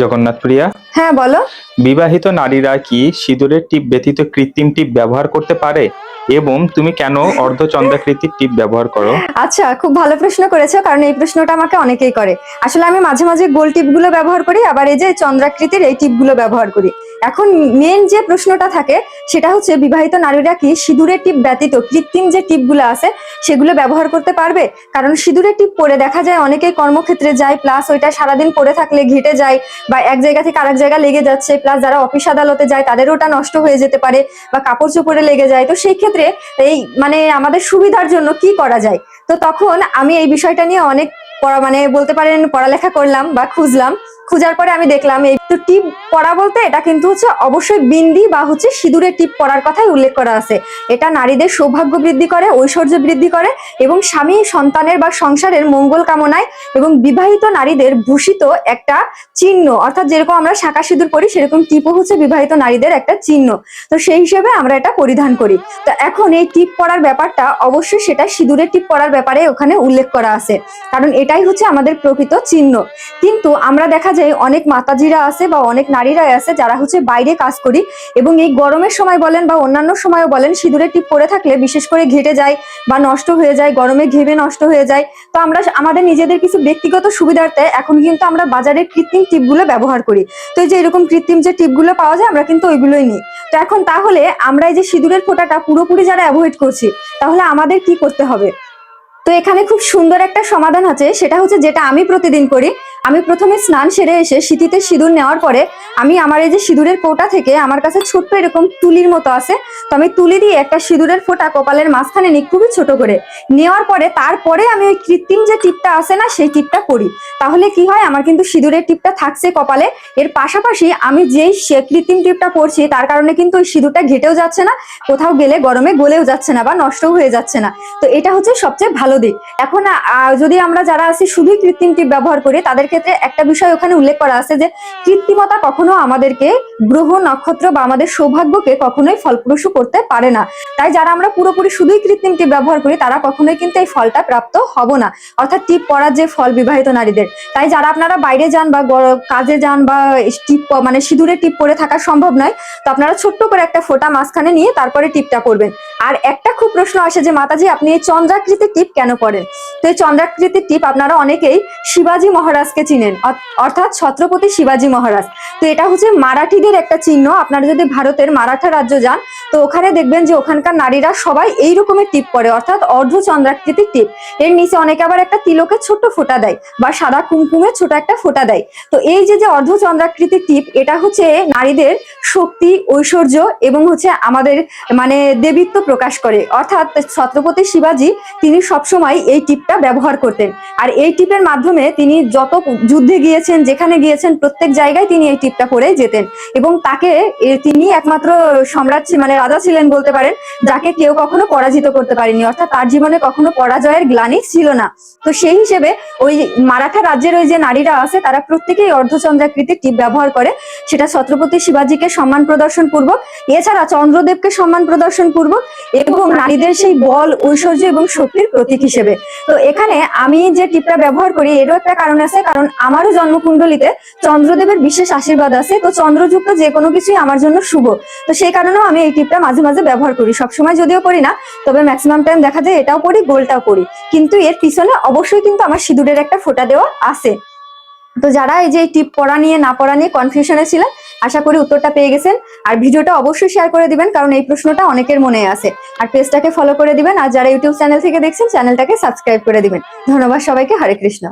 জগন্নাথ প্রিয়া হ্যাঁ বলো। বিবাহিত নারীরা কি সিঁদুরের টিপ ব্যতীত কৃত্রিম টিপ ব্যবহার করতে পারে? এবং তুমি কেন অর্ধচন্দ্রাকৃতি টিপ ব্যবহার করো? আচ্ছা খুব ভালো প্রশ্ন করেছ কারণ এই প্রশ্নটা আমাকে অনেকেই করে। আসলে আমি মাঝে মাঝে গোল টিপগুলো ব্যবহার করি আবার এই যে চন্দ্রাকৃতির এই টিপগুলো ব্যবহার করি। এখন মেন যে প্রশ্নটা থাকে, সেটা হচ্ছে বিবাহিত নারীরা কি সিঁদুরের টিপ ব্যতীত কৃত্রিম যে টিপগুলো আছে, সেগুলো ব্যবহার করতে পারবে? কারণ সিঁদুরের টিপ পরে দেখা যায় অনেকেই কর্মক্ষেত্রে যায় প্লাস ওইটা সারাদিন পরে থাকলে ঘেটে যায় বা এক জায়গা থেকে আরেক জায়গা লেগে যাচ্ছে প্লাস যারা অফিস আদালতে যায়, তাদের ওটা নষ্ট হয়ে যেতে পারে বা কাপড় চোপড়ে লেগে যায়। তো সেই ক্ষেত্রে এই মানে আমাদের সুবিধার জন্য কি করা যায়? তো তখন আমি এই বিষয়টা নিয়ে অনেক মানে বলতে পারেন পড়ালেখা করলাম বা খুঁজলাম। খুঁজার পরে আমি দেখলাম এই তো টিপ পরা বলতে এটা কিন্তু হচ্ছে অবশ্যই বিন্দি বা হচ্ছে সিঁদুরের টিপ পরার কথাই উল্লেখ করা আছে। এটা নারীদের সৌভাগ্য বৃদ্ধি করে, ঐশ্বর্য বৃদ্ধি করে এবং স্বামী সন্তানের বা সংসারের মঙ্গল কামনায় এবং বিবাহিত নারীদের ভূষিত একটা চিহ্ন। অর্থাৎ যেরকম আমরা শাঁকা সিঁদুর পরি, সেরকম টিপও হচ্ছে বিবাহিত নারীদের একটা চিহ্ন। তো সেই হিসেবে আমরা এটা পরিধান করি। তো এখন এই টিপ পরার ব্যাপারটা অবশ্যই সেটা সিঁদুরে টিপ পরার ব্যাপারে ওখানে উল্লেখ করা আছে। কারণ এটাই হচ্ছে আমাদের প্রকৃত চিহ্ন। কিন্তু আমরা দেখা যায় অনেক মাতাজিরা আছে বা অনেক নারীরাই আছে যারা হচ্ছে বাইরে কাজ করি এবং এই গরমের সময় বলেন বা অন্যান্য সময়ও বলেন, সিঁদুরের টিপ পরে থাকলে বিশেষ করে ঘেটে যায় বা নষ্ট হয়ে যায়, গরমে ঘেমে নষ্ট হয়ে যায়। তো আমরা আমাদের নিজেদের কিছু ব্যক্তিগত সুবিধার্থে এখন কিন্তু আমরা বাজারে কৃত্রিম টিপগুলো ব্যবহার করি। তো এই যে এরকম কৃত্রিম যে টিপগুলো পাওয়া যায় আমরা কিন্তু ওইগুলোই নিই। তো এখন তাহলে আমরা এই যে সিঁদুরের ফোঁটাটা পুরোপুরি যারা অ্যাভয়েড করছি, তাহলে আমাদের কি করতে হবে? তো এখানে খুব সুন্দর একটা সমাধান আছে, সেটা হচ্ছে যেটা আমি প্রতিদিন করি আমি প্রথমে স্নান সেরে এসে সিঁথিতে সিঁদুর নেওয়ার পরে আমি আমার এই যে সিঁদুরের কোটা থেকে আমার কাছে ছোট্ট এরকম তুলির মতো আছে। তো আমি তুলি দিয়ে একটা সিঁদুরের ফোঁটা কপালের মাঝখানে নিই খুবই ছোট করে। নেওয়ার পরে তারপরে আমি ওই কৃত্রিম যে টিপটা আছে না, সেই টিপটা করি। তাহলে কি হয়, আমার কিন্তু সিঁদুরের টিপটা থাকছে কপালে। এর পাশাপাশি আমি যেই সে- কৃত্রিম টিপটা পরছি, তার কারণে কিন্তু ওই সিঁদুরটা ঘেটেও যাচ্ছে না, কোথাও গেলে গরমে গলেও যাচ্ছে না বা নষ্টও হয়ে যাচ্ছে না। তো এটা হচ্ছে সবচেয়ে ভালো দিক। এখন যদি আমরা যারা আছি শুধুই কৃত্রিম টিপ ব্যবহার করি, তাদের ক্ষেত্রে একটা বিষয় ওখানে উল্লেখ করা আছে যে, কৃত্রিমতা কখনো আমাদেরকে গ্রহ, নক্ষত্র বা আমাদের সৌভাগ্যকে কখনোই ফলপ্রসূ করতে পারে না। তাই যারা আমরা পুরোপুরি শুধুই কৃত্রিম টিপ ব্যবহার করি, তারা কখনোই কিন্তু এই ফলটা প্রাপ্ত হব না। অর্থাৎ টিপ পরার যে ফল বিবাহিত নারীদের। তাই যারা আপনারা বাইরে যান বা কাজে যান বা টিপ মানে সিঁদুরে টিপ পরে থাকা সম্ভব নয়, তো আপনারা ছোট্ট করে একটা ফোঁটা মাঝখানে নিয়ে তারপরে টিপটা করবেন আর একটা খুব প্রশ্ন আসে যে, মাতাজি, আপনি এই চন্দ্রাকৃতির টিপ কেন করেন তো এই চন্দ্রাকৃতির টিপ আপনারা অনেকেই শিবাজি মহারাজকে চিনেন। অর্থাৎ ছত্রপতি শিবাজি মহারাজ। তো এটা হচ্ছে মারাঠিদের একটা চিহ্ন। আপনারা যদি ভারতের মারাঠা রাজ্য যান, তো ওখানে দেখবেন যে ওখানকার নারীরা সবাই এই রকমের টিপ পরে। অর্থাৎ অর্ধ চন্দ্রাকৃতির টিপ। এর নিচে অনেকে আবার একটা তিলকের ছোট্ট ফোঁটা দেয় বা সাদা কুমকুমের ছোট একটা ফোঁটা দেয়। তো এই যে যে অর্ধ চন্দ্রাকৃতির টিপ, এটা হচ্ছে নারীদের শক্তি, ঐশ্বর্য এবং হচ্ছে আমাদের মানে দেবীত্ব প্রকাশ করে। অর্থাৎ ছত্রপতি শিবাজি, তিনি সবসময় এই টিপটা ব্যবহার করতেন। আর এই টিপের মাধ্যমে তিনি যত যুদ্ধে গিয়েছেন, যেখানে গিয়েছেন, প্রত্যেক জায়গায় তিনি এই টিপটা পরে যেতেন। এবং তাকে তিনি একমাত্র সম্রাট মানে রাজা ছিলেন বলতে পারেন, যাকে কেউ কখনো পরাজিত করতে পারেনি। অর্থাৎ তার জীবনে কখনো পরাজয়ের গ্লানি ছিল না। তো সেই হিসেবে ওই মারাঠা রাজ্যের ওই যে নারীরা আছে, তারা প্রত্যেকেই অর্ধচন্দ্রাকৃতির টিপ ব্যবহার করে। সেটা ছত্রপতি শিবাজিকে সম্মান প্রদর্শন পূর্বক এছাড়া চন্দ্রদেবকে সম্মান প্রদর্শন পূর্বক এবং নারীদের সেই বল, ঐশ্বর্য এবং শক্তির প্রতীক হিসেবে। তো এখানে আমি যে টিপটা ব্যবহার করি, এরও একটা কারণ আছে। কারণ আমারও জন্মকুণ্ডলিতে চন্দ্রদেবের বিশেষ আশীর্বাদ আছে। তো চন্দ্রযুক্ত যে কোনো কিছুই আমার জন্য শুভ। তো সেই কারণেও আমি এই টিপটা মাঝে মাঝে ব্যবহার করি। সবসময় যদিও করি না, তবে ম্যাক্সিমাম টাইম দেখা যায় এটাও করি গোলটাও করি কিন্তু এর পিছনে অবশ্যই কিন্তু আমার সিঁদুরের একটা ফোঁটা দেওয়া আছে। তো যারা এই যে টিপ পড়া নিয়ে, না পড়া নিয়ে কনফিউশনে ছিলেন, আশা করি উত্তরটা পেয়ে গেছেন। আর ভিডিওটা অবশ্যই শেয়ার করে দিবেন, কারণ এই প্রশ্নটা অনেকের মনে আছে। আর পেজটাকে ফলো করে দিবেন, আর যারা ইউটিউব চ্যানেল থেকে দেখছেন চ্যানেলটাকে সাবস্ক্রাইব করে দিবেন। ধন্যবাদ সবাইকে, হরে কৃষ্ণ।